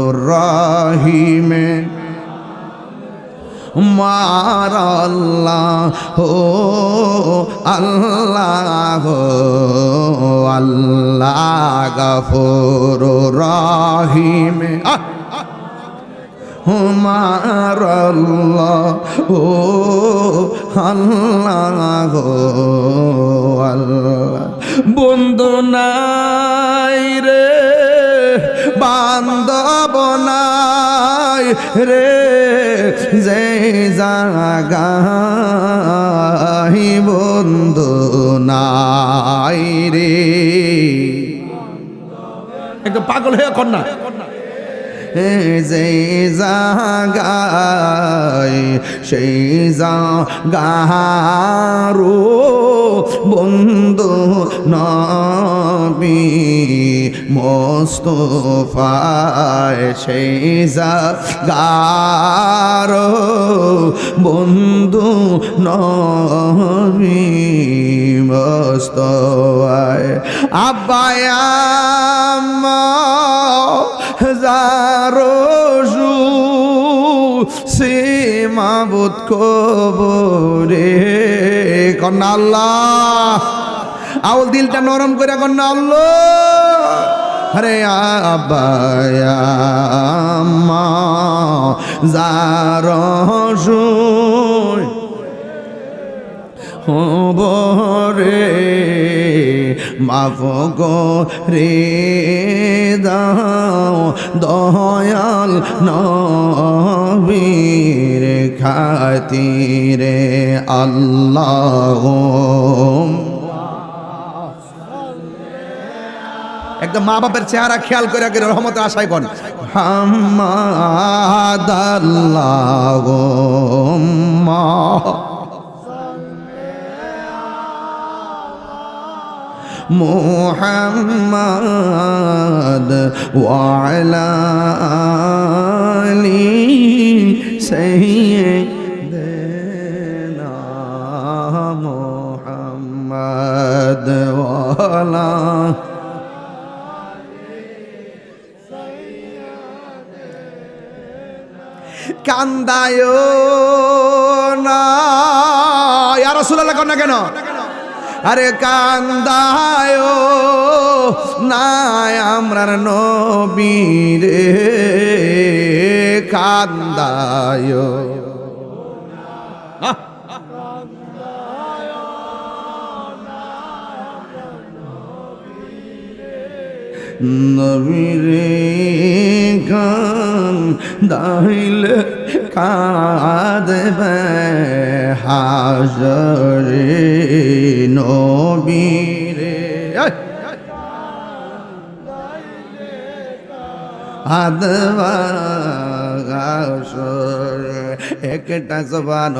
রহিমে। মার আল্লাহ আল্লাহ আল্লাহ গফুর রহিমে। হুমার আল্লাহ, ও আল্লাহ আল্লাহ। বন্ধু নাই রে। বান্ধব নাই রে যে জাগাহি বন্ধু নাই রে। একদম পাগল হয়ে কন্যা। যে জাগায় সেই জাগারো বন্ধু নবী মোস্তফায় সেই জাগারো বন্ধু নবী মোস্তফায়। আব্বায়াম্মা হাজারো সীমাবুত কবরে। কন্যা আল্লাহ, আউল দিলটা নরম করে কন্যা আল্লাহ। হরে আব্বায়াম্মা যারো হবরে মাফ রে দাও দয়াল নবীর খাতিরে আল্লাহ একদম মা বাপের চেহারা খেয়াল করে আগে রহমতে আশায় কন হাম্মাদ আল্লাহ মা محمد وعلى آل سيدنا محمد وعلى কান্দায় না। ইয়া রাসূলুল্লাহ না কেন? আরে কান্দায় নাই আমরার নবীরে কান্দায়। নবীরে গান দাইলে কাঁদবে হাজরে নবীরে। আদবা একটা জবান